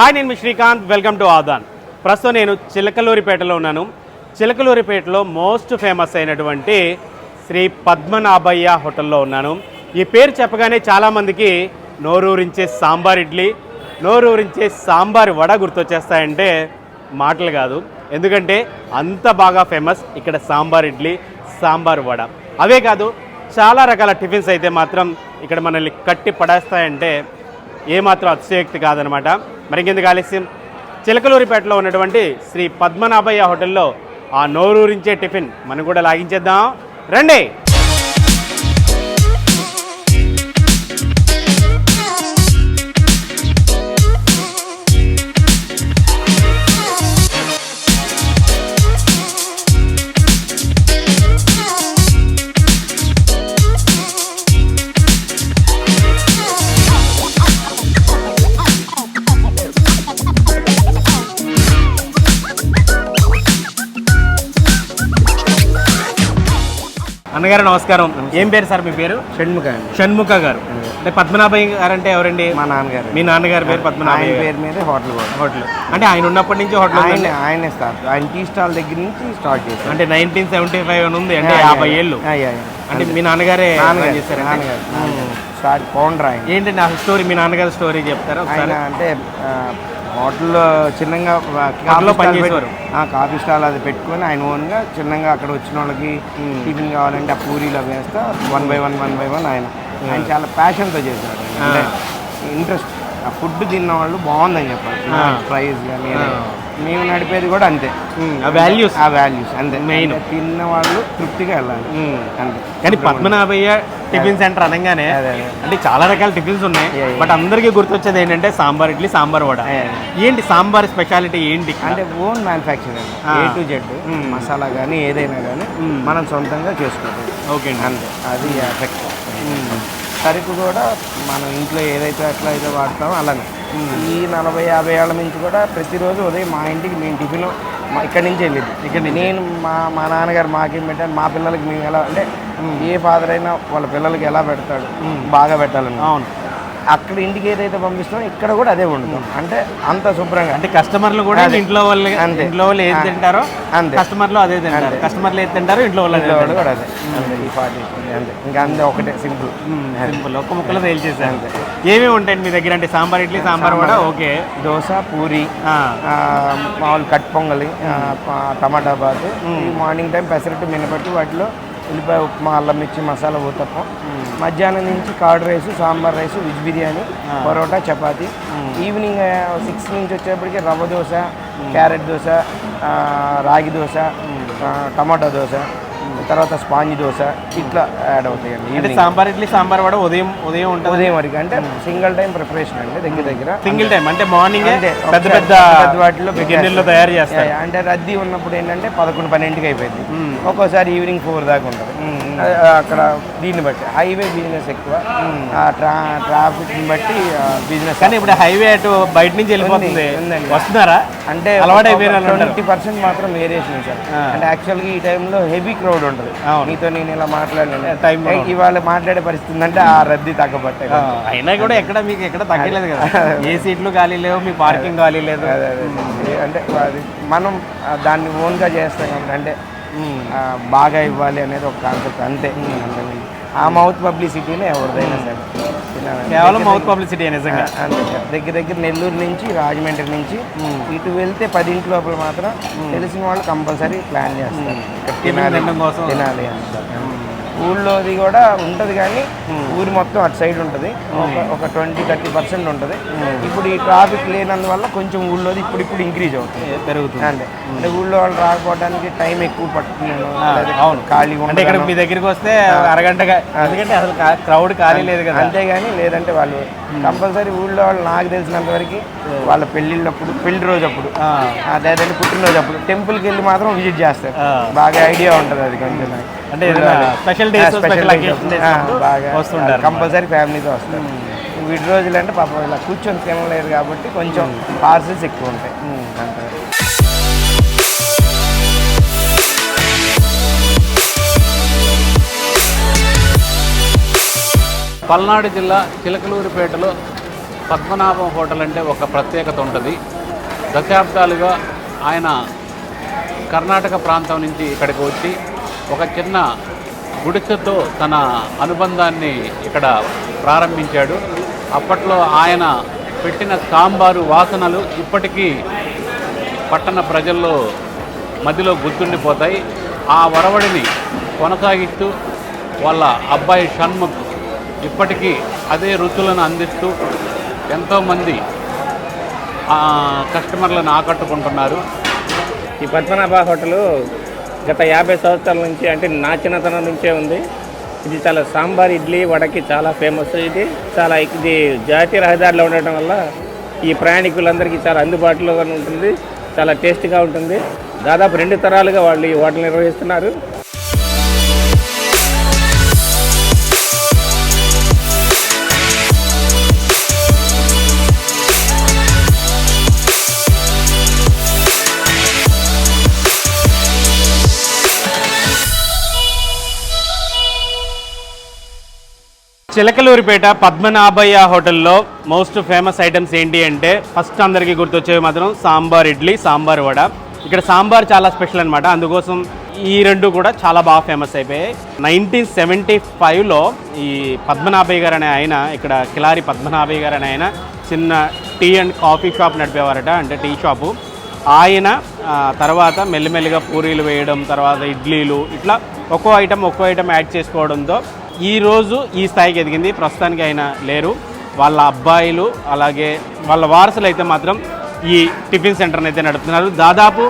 Hi నేను మీ Srikanth. Welcome to Aadan. ప్రస్తుతం నేను చిలకలూరిపేటలో ఉన్నాను. చిలకలూరిపేటలో మోస్ట్ ఫేమస్ అయినటువంటి శ్రీ పద్మనాభయ్య హోటల్లో ఉన్నాను. ఈ పేరు చెప్పగానే చాలామందికి నోరూరించే సాంబార్ ఇడ్లీ నోరూరించే సాంబార్ వడ గుర్తొచ్చేస్తాయంటే మాటలు కాదు. ఎందుకంటే అంత బాగా ఫేమస్ ఇక్కడ సాంబార్ ఇడ్లీ సాంబార్ వడ. అవే కాదు చాలా రకాల టిఫిన్స్ అయితే మాత్రం ఇక్కడ మనల్ని కట్టి పడేస్తాయంటే ఏమాత్రం అతిశయోక్తి కాదనమాట. మరి ఇంకెందుకు ఆలస్యం? చిలకలూరిపేటలో ఉన్నటువంటి శ్రీ పద్మనాభయ్య హోటల్లో ఆ నోరూరించే టిఫిన్ మనం కూడా లాగించేద్దాం. రండి! అన్నగారు నమస్కారం. ఏం పేరు సార్ మీ పేరు? షణ్ముఖ షణ్ముఖ గారు. అంటే పద్మనాభయ్య గారు అంటే ఎవరండి? మా నాన్నగారు. మీ నాన్నగారి పేరు పద్మనాభయ్య. పేరు మీదే హోటల్ హోటల్. అంటే ఆయన ఉన్నప్పటి నుంచి హోటల్ ఆయన? ఆయనే స్టార్ట్ ఆయన టీ స్టాల్ దగ్గర నుంచి స్టార్ట్ చేశారు. అంటే నైన్టీన్ సెవెంటీ ఫైవ్ అని ఉంది అంటే యాభై ఏళ్ళు. అంటే మీ నాన్నగారే చేశారు నాన్నగారు. స్టార్ట్ ఫౌండర్ ఆయన. ఏంటండి ఆ స్టోరీ మీ నాన్నగారి స్టోరీ చెప్తారా అంటే హోటల్లో చిన్నగా స్టాల్ పనిచేసేవారు. కాఫీ స్టాల్ అది పెట్టుకొని ఆయన ఓన్గా చిన్నగా అక్కడ వచ్చిన వాళ్ళకి టిఫిన్ కావాలంటే ఆ పూరీలు అవి వేస్తా one by one one by one ఆయన. ఆయన చాలా ప్యాషన్తో చేశాడు అంటే ఇంట్రెస్ట్. ఆ ఫుడ్ తిన్న వాళ్ళు బాగుందని చెప్పాలి. ఆ. ప్రైస్ కానీ మేము నడిపేది కూడా అంతే. ఆ వాల్యూస్ ఆ వాల్యూస్ అంతే. అంటే తిన్న వాళ్ళు తృప్తిగా వెళ్ళాలి. అంతే. కానీ పద్మనాభయ్య టిఫిన్ సెంటర్ అనగానే. అంటే చాలా రకాల టిఫిన్స్ ఉన్నాయి. బట్ అందరికీ గుర్తొచ్చేది ఏంటంటే సాంబార్ ఇడ్లీ సాంబార్ వడ. ఏంటి సాంబార్ స్పెషాలిటీ ఏంటి అంటే own manufacture. A to Z. Masala కానీ ఏదైనా కానీ. మనం సొంతంగా చేసుకుంటాం. ఓకే అండి. అంతే. అది ఎఫెక్ట్ సరుకు కూడా మనం ఇంట్లో ఏదైతే అట్లా అయితే వాడతామో అలానే. ఈ నలభై యాభై ఏళ్ళ నుంచి కూడా ప్రతిరోజు ఉదయం మా ఇంటికి మేము టిఫిన్ ఇక్కడి నుంచి వెళ్ళింది. ఇక్కడ నేను మా మా నాన్నగారు మాకేం పెట్టాను మా పిల్లలకి మేము ఎలా అంటే ఏ ఫాదర్ అయినా వాళ్ళ పిల్లలకి ఎలా పెడతాడు బాగా పెట్టాలని. అవును. అక్కడ ఇంటికి ఏదైతే పంపిస్తామో ఇక్కడ కూడా అదే వండుతాం. అంటే అంత శుభ్రంగా. అంటే కస్టమర్లు కూడా. ఇంట్లో వాళ్ళు అంతే. ఇంట్లో వాళ్ళు ఏది తింటారో అంతే. కస్టమర్లు అదే తింటారు. కస్టమర్లు ఏది తింటారో ఇంట్లో వాళ్ళు ఇంట్లో వాళ్ళు కూడా అదే. అంతే ఈ పార్టీ అంతే. ఇంకా అంతే ఒకటే సింపుల్. సింపుల్. ఒక్క ముక్కలో తేల్చేసారు ఏమేమి ఉంటాయండి మీ దగ్గర? అంటే సాంబార్ ఇడ్లీ సాంబార్ కూడా ఓకే. దోశ పూరి మామూలు కట్ పొంగలి టమాటా బాత్. మార్నింగ్ టైం పెసరట్టు మినపట్టు వాటిలో ఉల్లిపాయ ఉప్మా అల్లం మిర్చి మసాలా ఊతప్పం మధ్యాహ్నం నుంచి curd rice sambar rice veg biryani parotta chapati. Evening six నుంచి వచ్చేప్పటికి రవ్వ దోశ క్యారెట్ దోశ రాగి దోశ టమాటా దోశ తర్వాత స్పాంజ్ దోశ ఇట్లా యాడ్ అవుతాయండి అంటే సాంబార్ ఇడ్లీ సాంబార్ కూడా ఉదయం ఉదయం ఉంటుంది? ఉదయం వరకు. అంటే సింగిల్ టైం ప్రిపరేషన్ అండి దగ్గర దగ్గర. సింగిల్ టైం అంటే మార్నింగ్ అంతే. పెద్ద పెద్ద వాటిలో గిన్నెల్లో తయారు చేస్తారు. యా, అంటే రద్దీ ఉన్నప్పుడు ఏంటంటే పదకొండు పన్నెండుకి అయిపోయింది. ఒక్కోసారి ఈవినింగ్ ఫోర్ దాకా ఉంటుంది. అక్కడ దీన్ని బట్టి హైవే బిజినెస్ ఎక్కువ. ఆ ట్రా ట్రాఫిక్ని బట్టి బిజినెస్ కానీ ఇప్పుడు హైవే అటు బయట నుంచి వెళ్ళిపోతుంది. వస్తున్నారా? అంటే. ట్వంటీ పర్సెంట్ మాత్రం వేరియేషన్ సార్. అంటే యాక్చువల్గా ఈ టైంలో హెవీ క్రౌడ్ ఉంటుంది. మీతో నేను ఇలా మాట్లాడలేను. Time ఏ, ఇవాళ మాట్లాడే పరిస్థితి ఉందంటే ఆ రద్దీ తగ్గబట్టే అయినా కూడా ఎక్కడ మీకు ఎక్కడ తగ్గలేదు కదా. ఏ సీట్లు ఖాళీ లేవు మీ పార్కింగ్ ఖాళీ లేదు. అంటే మనం దాన్ని ఓన్గా చేస్తాం అంటే బాగా ఇవ్వాలి అనేది ఒక కాన్సెప్ట్ అంతే అంతే. ఆ మౌత్ పబ్లిసిటీనే ఎవరిదైనా సరే తినాలి. కేవలం మౌత్ పబ్లిసిటీ నిజంగా అంతే సార్. దగ్గర దగ్గర నెల్లూరు నుంచి రాజమండ్రి నుంచి ఇటు వెళ్తే పదింటి లోపల మాత్రం తెలిసిన వాళ్ళు కంపల్సరీ ప్లాన్ చేస్తారు తినాలి. తినాలి అంటారు ఊళ్ళోది కూడా ఉంటుంది కానీ ఊరు మొత్తం అటు సైడ్ ఉంటుంది. ఒక ట్వంటీ థర్టీ పర్సెంట్ ఉంటుంది. ఇప్పుడు ఈ ట్రాఫిక్ లేనందువల్ల కొంచెం ఊళ్ళోది ఇప్పుడు ఇప్పుడు ఇంక్రీజ్ అవుతుంది పెరుగుతుంది. అంతే. అంటే ఊళ్ళో వాళ్ళు రాకపోవడానికి టైం ఎక్కువ పడుతుంది అవును. ఖాళీ అంటే ఇక్కడ మీ దగ్గరికి వస్తే అరగంటగా ఎందుకంటే అసలు క్రౌడ్ ఖాళీ లేదు కదా. అంతేగాని లేదంటే వాళ్ళు కంపల్సరీ ఊళ్ళో వాళ్ళు నాకు తెలిసినంత వరకు వాళ్ళ పెళ్ళిళ్ళప్పుడు పెళ్ళి రోజు అప్పుడు. అదేదంటే పుట్టినరోజు అప్పుడు. టెంపుల్కి వెళ్ళి మాత్రం విజిట్ చేస్తారు. బాగా ఐడియా ఉంటుంది అది కొంచెం నాకు. అంటే స్పెషల్ డేస్ స్పెషల్ వస్తుంటారు కంపల్సరీ ఫ్యామిలీతో వస్తారు. వీటి రోజులు అంటే పాపం ఇలా కూర్చొని తినలేరు కాబట్టి కొంచెం పార్సల్స్ ఎక్కువ ఉంటాయి. అంతే. పల్నాడు జిల్లా చిలకలూరిపేటలో పద్మనాభం హోటల్ అంటే ఒక ప్రత్యేకత ఉంటుంది. దశాబ్దాలుగా ఆయన కర్ణాటక ప్రాంతం నుంచి ఇక్కడికి వచ్చి ఒక చిన్న గుడిసెతో తన అనుబంధాన్ని ఇక్కడ ప్రారంభించాడు. అప్పట్లో ఆయన పెట్టిన సాంబారు వాసనలు ఇప్పటికీ పట్టణ ప్రజల్లో మధ్యలో గుర్తుండిపోతాయి. ఆ వరవడిని కొనసాగిస్తూ వాళ్ళ అబ్బాయి షణ్ముఖ్ ఇప్పటికీ అదే రుచులను అందిస్తూ ఎంతోమంది ఆ, కస్టమర్లను ఆకట్టుకుంటున్నారు. ఈ పద్మనాభ హోటలు గత యాభై సంవత్సరాల నుంచి అంటే నా చిన్నతనం నుంచే ఉంది. ఇది చాలా సాంబార్ ఇడ్లీ వడకి చాలా ఫేమస్. ఇది చాలా ఇది జాతీయ రహదారిలో ఉండటం వల్ల ఈ ప్రయాణికులందరికీ చాలా అందుబాటులో ఉంటుంది. చాలా టేస్ట్గా ఉంటుంది. దాదాపు రెండు తరాలుగా వాళ్ళు ఈ హోటల్ నిర్వహిస్తున్నారు. చిలకలూరిపేట పద్మనాభయ్య హోటల్లో మోస్ట్ ఫేమస్ ఐటమ్స్ ఏంటి అంటే ఫస్ట్ అందరికీ గుర్తొచ్చేవి మాత్రం సాంబార్ ఇడ్లీ సాంబార్ వడ. ఇక్కడ సాంబార్ చాలా స్పెషల్ అనమాట అందుకోసం ఈ రెండు కూడా చాలా బాగా ఫేమస్ అయిపోయాయి. నైన్టీన్ సెవెంటీ ఫైవ్లో ఈ పద్మనాభయ్య గారు అనే ఆయన ఇక్కడ కిలారి పద్మనాభయ్య గారు అనే ఆయన చిన్న టీ అండ్ కాఫీ షాప్ నడిపేవారట అంటే టీ షాపు. ఆయన తర్వాత మెల్లిమెల్లిగా పూరీలు వేయడం తర్వాత ఇడ్లీలు ఇట్లా ఒక్కో ఐటమ్ ఒక్కో ఐటమ్ యాడ్ చేసుకోవడంతో ఈరోజు ఈ స్థాయికి ఎదిగింది. ప్రస్తుతానికి ఆయన లేరు. వాళ్ళ అబ్బాయిలు అలాగే వాళ్ళ వారసులు అయితే మాత్రం ఈ టిఫిన్ సెంటర్ని అయితే నడుపుతున్నారు. దాదాపు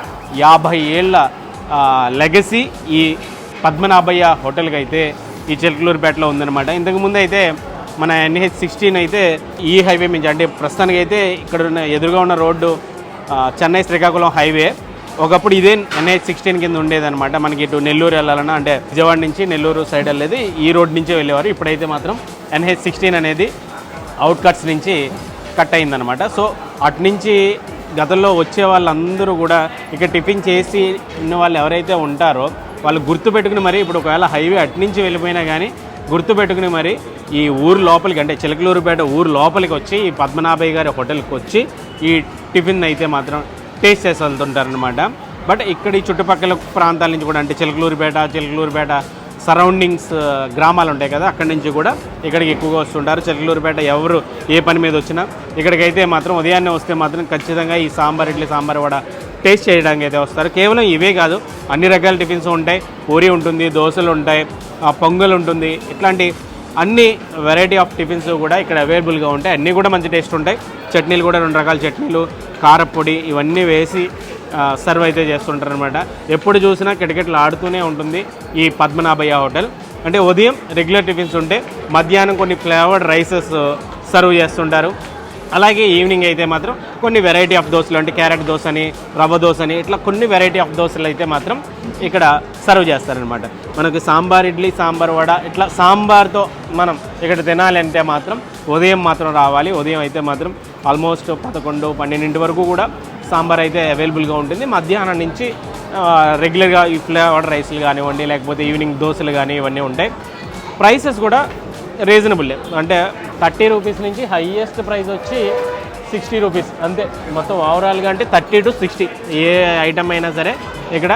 యాభై ఏళ్ళ లెగసీ ఈ పద్మనాభయ్య హోటల్కి అయితే ఈ చిలకలూరుపేటలో ఉందన్నమాట. ఇంతకుముందు అయితే మన ఎన్హెచ్ సిక్స్టీన్ అయితే ఈ హైవే మించి అంటే ప్రస్తుతానికి అయితే ఇక్కడ ఎదురుగా ఉన్న రోడ్డు చెన్నై శ్రీకాకుళం హైవే. ఒకప్పుడు ఇదే ఎన్హెచ్ సిక్స్టీన్ కింద ఉండేదన్నమాట. మనకి ఇటు నెల్లూరు వెళ్ళాలన్నా అంటే విజయవాడ నుంచి నెల్లూరు సైడ్ వెళ్ళేది ఈ రోడ్ నుంచే వెళ్ళేవారు. ఇప్పుడైతే మాత్రం ఎన్హెచ్ సిక్స్టీన్ అనేది అవుట్ కట్స్ నుంచి కట్ అయిందనమాట సో అటు నుంచి గతంలో వచ్చే వాళ్ళందరూ కూడా ఇక్కడ టిఫిన్ చేసి ఉన్న వాళ్ళు ఎవరైతే ఉంటారో వాళ్ళు గుర్తుపెట్టుకుని మరి ఇప్పుడు ఒకవేళ హైవే అటు నుంచి వెళ్ళిపోయినా కానీ గుర్తుపెట్టుకుని మరి ఈ ఊరు లోపలికి అంటే చిలకలూరుపేట ఊరు లోపలికి వచ్చి ఈ పద్మనాభయ్య గారి హోటల్కి వచ్చి ఈ టిఫిన్ అయితే మాత్రం టేస్ట్ చేసి వెళ్తుంటారనమాట బట్ ఇక్కడ ఈ చుట్టుపక్కల ప్రాంతాల నుంచి కూడా అంటే చిలకలూరుపేట చిలకలూరుపేట సరౌండింగ్స్ గ్రామాలు ఉంటాయి కదా అక్కడి నుంచి కూడా ఇక్కడికి ఎక్కువగా వస్తుంటారు. చిలకలూరుపేట ఎవరు ఏ పని మీద వచ్చినా ఇక్కడికైతే మాత్రం ఉదయాన్నే వస్తే మాత్రం ఖచ్చితంగా ఈ సాంబార్ ఇడ్లీ సాంబార్ వడ టేస్ట్ చేయడానికి అయితే వస్తారు. కేవలం ఇవే కాదు అన్ని రకాల టిఫిన్స్ ఉంటాయి. పూరి ఉంటుంది దోశలు ఉంటాయి పొంగల్ ఉంటుంది. ఇట్లాంటి అన్ని వెరైటీ ఆఫ్ టిఫిన్స్ కూడా ఇక్కడ అవైలబుల్గా ఉంటాయి. అన్నీ కూడా మంచి టేస్ట్ ఉంటాయి. చట్నీలు కూడా రెండు రకాల చట్నీలు కారపొడి ఇవన్నీ వేసి సర్వ్ అయితే చేస్తుంటారు అనమాట ఎప్పుడు చూసినా కిటకిటలు ఆడుతూనే ఉంటుంది ఈ పద్మనాభయ్య హోటల్ అంటే ఉదయం రెగ్యులర్ టిఫిన్స్ ఉంటే మధ్యాహ్నం కొన్ని ఫ్లేవర్డ్ రైసెస్ సర్వ్ చేస్తుంటారు. అలాగే ఈవినింగ్ అయితే మాత్రం కొన్ని వెరైటీ ఆఫ్ దోశలు అంటే క్యారెట్ దోశ అని రవ్వ దోశ అని ఇట్లా కొన్ని వెరైటీ ఆఫ్ దోశలు అయితే మాత్రం ఇక్కడ సర్వ్ చేస్తారనమాట మనకు సాంబార్ ఇడ్లీ సాంబార్ వడ ఇట్లా సాంబార్తో మనం ఇక్కడ తినాలంటే మాత్రం ఉదయం మాత్రం రావాలి. ఉదయం అయితే మాత్రం ఆల్మోస్ట్ పదకొండు పన్నెండింటి వరకు కూడా సాంబార్ అయితే అవైలబుల్గా ఉంటుంది. మధ్యాహ్నం నుంచి రెగ్యులర్గా ఈ ఫ్లేవర్డ్ రైస్లు కానివ్వండి లేకపోతే ఈవినింగ్ దోశలు కానీ ఇవన్నీ ఉంటాయి. ప్రైసెస్ కూడా రీజనబుల్ అంటే థర్టీ రూపీస్ నుంచి హయ్యెస్ట్ ప్రైస్ వచ్చి సిక్స్టీ రూపీస్. అంతే. మొత్తం ఓవరాల్గా అంటే థర్టీ టు సిక్స్టీ ఏ ఐటమ్ అయినా సరే ఇక్కడ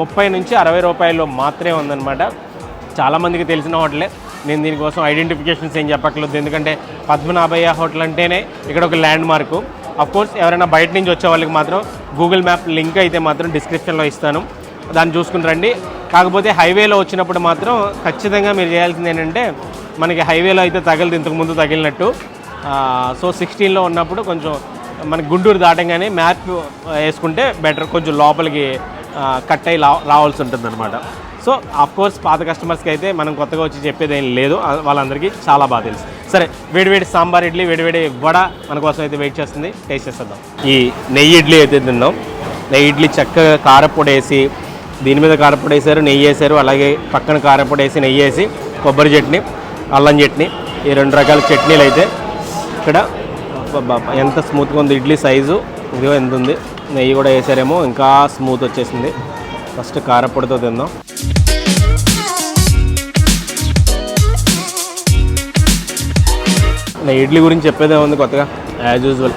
ముప్పై నుంచి అరవై రూపాయలు మాత్రమే ఉందన్నమాట. చాలామందికి తెలిసిన హోటలే. నేను దీనికోసం ఐడెంటిఫికేషన్స్ ఏం చెప్పట్లేదు ఎందుకంటే పద్మనాభయ్య హోటల్ అంటేనే ఇక్కడ ఒక ల్యాండ్ మార్కు అఫ్ కోర్స్ ఎవరైనా బయట నుంచి వచ్చే వాళ్ళకి మాత్రం గూగుల్ మ్యాప్ లింక్ అయితే మాత్రం డిస్క్రిప్షన్లో ఇస్తాను. దాన్ని చూసుకుని రండి. కాకపోతే హైవేలో వచ్చినప్పుడు మాత్రం ఖచ్చితంగా మీరు చేయాల్సింది ఏంటంటే మనకి హైవేలో అయితే తగిలింది ఇంతకుముందు తగిలినట్టు. సో సిక్స్టీన్లో ఉన్నప్పుడు కొంచెం మనకి గుంటూరు దాటంగానే మ్యాప్ వేసుకుంటే బెటర్ కొంచెం లోపలికి కట్ అయ్యి రావాల్సి ఉంటుంది అనమాట సో ఆఫ్ కోర్స్ పాత కస్టమర్స్కి అయితే మనం కొత్తగా వచ్చి చెప్పేది ఏం లేదు. వాళ్ళందరికీ చాలా బాగా తెలుసు. సరే వేడివేడి సాంబార్ ఇడ్లీ వేడివేడి వడ మన కోసం అయితే వెయిట్ చేస్తుంది. టేస్ట్ చేసేద్దాం. ఈ నెయ్యి ఇడ్లీ అయితే తిన్నాం. నెయ్యి ఇడ్లీ చక్కగా కారపొడి వేసి దీని మీద కారపొడి వేసారు నెయ్యి వేసారు అలాగే పక్కన కారపొడి వేసి నెయ్యి వేసి కొబ్బరి చట్నీ అల్లం చట్నీ ఈ రెండు రకాల చట్నీలు అయితే ఇక్కడ. ఎంత స్మూత్గా ఉంది ఇడ్లీ సైజు ఇదిగో ఎంత ఉంది నెయ్యి కూడా వేసారేమో ఇంకా స్మూత్ వచ్చేసింది. ఫస్ట్ కారపొడితో తిందాం. నెయ్యి ఇడ్లీ గురించి చెప్పేదే ఉంది కొత్తగా? యాజ్ యూజువల్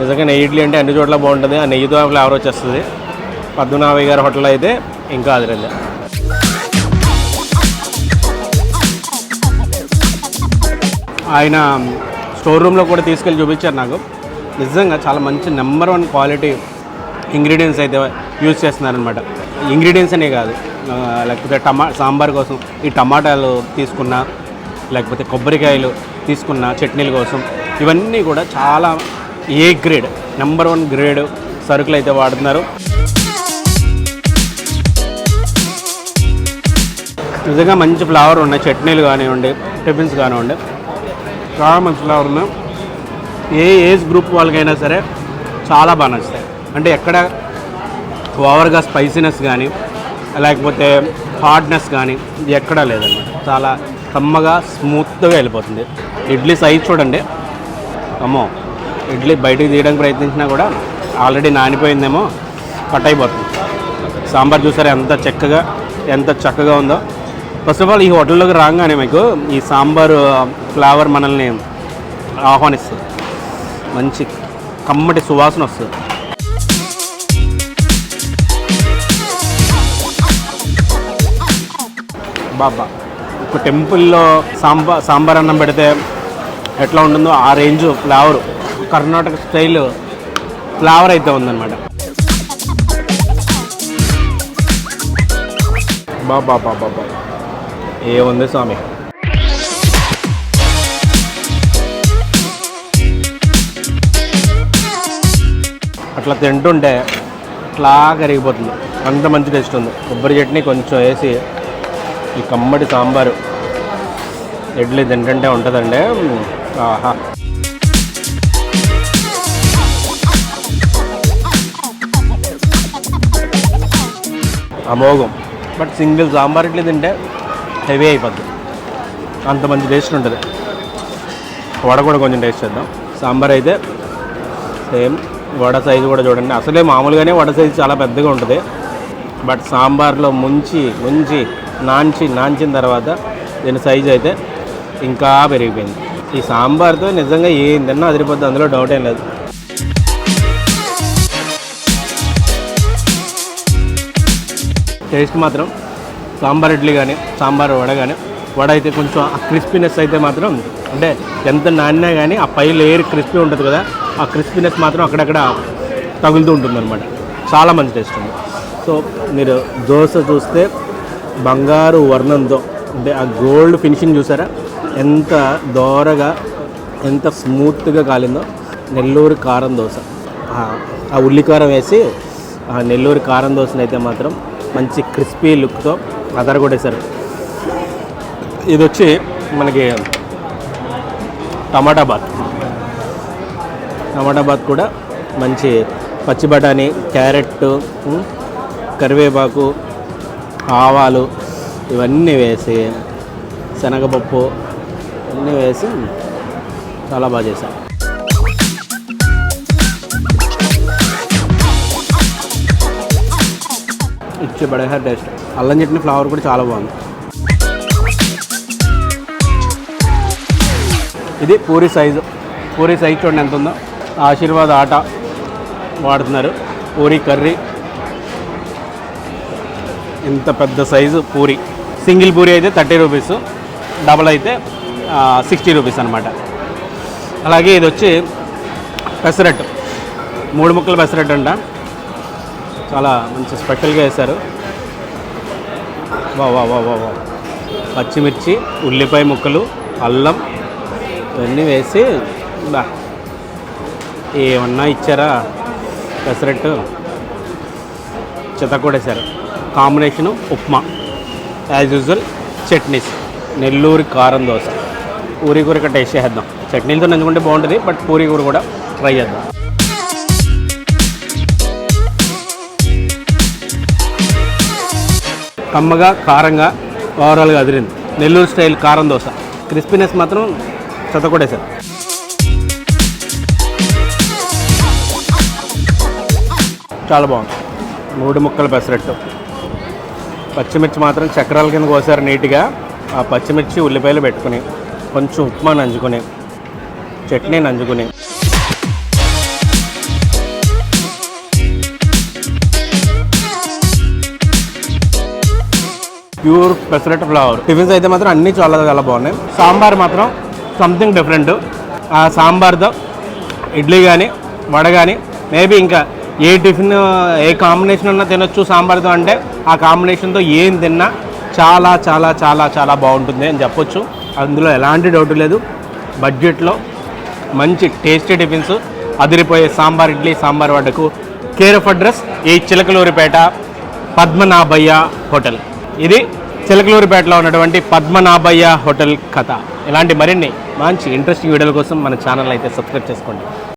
నిజంగా నెయ్యి ఇడ్లీ అంటే అన్ని చోట్ల బాగుంటుంది ఆ నెయ్యితో ఫ్లేవర్ వచ్చేస్తుంది పద్మనాభయ్య గారి హోటల్ అయితే ఇంకా అదిరింది. ఆయన స్టోర్ రూమ్లో కూడా తీసుకెళ్ళి చూపించారు నాకు. నిజంగా చాలా మంచి నెంబర్ వన్ క్వాలిటీ ఇంగ్రీడియంట్స్ అయితే యూజ్ చేస్తున్నారనమాట ఇంగ్రీడియంట్స్ అనే కాదు లేకపోతే టమా సాంబార్ కోసం ఈ టమాటాలు తీసుకున్న లేకపోతే కొబ్బరికాయలు తీసుకున్న చట్నీల కోసం ఇవన్నీ కూడా చాలా A grade number one grade సరుకులు అయితే వాడుతున్నారు. నిజంగా మంచి ఫ్లేవర్ ఉన్నాయి. చట్నీలు కానివ్వండి టిఫిన్స్ కానివ్వండి. చాలా మంచి ఫ్లేవర్ ఉన్నాయి. ఏ ఏజ్ గ్రూప్ వాళ్ళకైనా సరే చాలా బాగా నచ్చుతాయి. అంటే ఎక్కడ ఓవర్గా స్పైసీనెస్ కానీ లేకపోతే హార్డ్నెస్ కానీ ఎక్కడా లేదన్నమాట. చాలా కమ్మగా స్మూత్గా వెళ్ళిపోతుంది. ఇడ్లీ సైజ్ చూడండి. అమ్మో ఇడ్లీ బయటికి తీయడానికి ప్రయత్నించినా కూడా ఆల్రెడీ నానిపోయిందేమో కట్ అయిపోతుంది. సాంబార్ చూసారా ఎంత చక్కగా ఎంత చక్కగా ఉందో. ఫస్ట్ ఆఫ్ ఆల్ ఈ హోటల్లోకి రాగానే మీకు ఈ సాంబార్ ఫ్లేవర్ మనల్ని ఆహ్వానిస్తుంది. మంచి కమ్మటి సువాసన వస్తుంది. బాబా ఒక టెంపుల్లో సాంబా సాంబార్ అన్నం పెడితే ఎట్లా ఉంటుందో ఆ range flavour Karnataka style flavour అయితే ఉందన్నమాట. బాబా బాబా బాబా. ఏముంది స్వామి? అట్లా తింటుంటే అట్లా కరిగిపోతుంది. అంత మంచి టేస్ట్ ఉంది. కొబ్బరి చట్నీ కొంచెం వేసి ఈ కమ్మటి సాంబారు. ఇడ్లీ తింటుంటే ఉంటుందండి. ఆహా. అమోఘం. బట్ సింగిల్ సాంబార్ ఇడ్లీ తింటే హెవీ అయిపోద్ది. అంత మంచి టేస్ట్ ఉంటుంది. వడ కూడా కొంచెం టేస్ట్ చేద్దాం. సాంబార్ అయితే సేమ్ వడ సైజు కూడా చూడండి. అసలే మామూలుగానే వడ సైజు చాలా పెద్దగా ఉంటుంది. బట్ సాంబార్లో ముంచి ముంచి నాంచి నాంచిన తర్వాత దీని సైజు అయితే ఇంకా పెరిగిపోయింది. ఈ సాంబార్తో నిజంగా ఏం తిన్నా అదిరిపోద్ది అందులో డౌట్ ఏం లేదు. టేస్ట్ మాత్రం సాంబార్ ఇడ్లీ కానీ సాంబార్ వడ కానీ వడ అయితే కొంచెం ఆ క్రిస్పీనెస్ అయితే మాత్రం అంటే ఎంత నానినా కానీ ఆ పై లేయర్ క్రిస్పీ ఉంటుంది కదా ఆ క్రిస్పీనెస్ మాత్రం అక్కడక్కడ తగులుతూ ఉంటుంది అనమాట చాలా మంచి టేస్ట్ ఉంది. సో మీరు దోశ చూస్తే బంగారు వర్ణంతో అంటే ఆ గోల్డ్ ఫినిషింగ్ చూసారా? ఎంత దోరగా ఎంత స్మూత్గా కాలిందో నెల్లూరు కారం దోశ. ఆ- ఉల్లికారం వేసి ఆ నెల్లూరు కారం దోశను అయితే మాత్రం మంచి క్రిస్పీ లుక్తో అదరగొట్టేశారు ఇది వచ్చి మనకి టమాటా బాత్. టమాటా బాత్ కూడా మంచి పచ్చి బఠానీ క్యారెట్ కరివేపాకు ఆవాలు ఇవన్నీ వేసి శనగపప్పు అన్నీ వేసి చాలా బాగా చేశాను ఇచ్చే బడేహార్ టేస్ట్. అల్లం చట్నీ ఫ్లేవర్ కూడా చాలా బాగుంది. ఇది పూరి సైజు. పూరి సైజు చూడండి ఎంత ఉందో. ఆశీర్వాద్ ఆట వాడుతున్నారు. పూరి కర్రీ. ఇంత పెద్ద సైజు పూరి. సింగిల్ పూరి అయితే థర్టీ రూపీస్. డబల్ అయితే సిక్స్టీ రూపీస్ అనమాట అలాగే ఇది వచ్చి పెసరట్టు. మూడు ముక్కల పెసరట్టు అంట. చాలా మంచి స్పెషల్గా వేశారు వా వా వా వా వా పచ్చిమిర్చి ఉల్లిపాయ ముక్కలు అల్లం ఇవన్నీ వేసి బా. ఏమన్నా ఇచ్చారా? Pesarattu. చితకూడేశారు combination upma. As usual chutneys. Nellore కారం దోశ. పూరి కూర టేస్ట్ చేద్దాం చట్నీలతో నంచుకుంటే బాగుంటుంది బట్ పూరి కూర కూడా ట్రై చేద్దాం. కమ్మగా కారంగా ఓవరాల్గా అదిరింది. నెల్లూరు స్టైల్ కారం దోశ. క్రిస్పీనెస్ మాత్రం చెత్తకొడేశారు చాలా బాగుంది. మూడు ముక్కలు పెసరట్టు. పచ్చిమిర్చి మాత్రం చక్రాల కింద కోసారు నీట్గా. ఆ పచ్చిమిర్చి ఉల్లిపాయలు పెట్టుకుని కొంచెం ఉప్మా నంజుకుని chutney నంజుకుని. Pure pesarattu flour. Tiffins అయితే మాత్రం అన్నీ చాలా చాలా బాగున్నాయి. సాంబార్ మాత్రం సంథింగ్ డిఫరెంట్ ఆ సాంబార్తో ఇడ్లీ కానీ వడ కానీ మేబీ ఇంకా ఏ టిఫిన్ ఏ కాంబినేషన్ ఉన్నా తినొచ్చు సాంబార్తో అంటే ఆ కాంబినేషన్తో ఏం తిన్నా చాలా చాలా చాలా చాలా బాగుంటుంది అని చెప్పొచ్చు. అందులో ఎలాంటి డౌట్ లేదు. బడ్జెట్లో మంచి టేస్టీ టిఫిన్స్ అదిరిపోయే సాంబార్ ఇడ్లీ సాంబార్ వడ్డకు కేర్ ఆఫ్ అడ్రస్ ఈ చిలకలూరిపేట పద్మనాభయ్య హోటల్. ఇది చిలకలూరిపేటలో ఉన్నటువంటి పద్మనాభయ్య హోటల్ కథ. ఇలాంటి మరిన్ని మంచి ఇంట్రెస్టింగ్ వీడియోల కోసం మన ఛానల్ అయితే సబ్స్క్రైబ్ చేసుకోండి.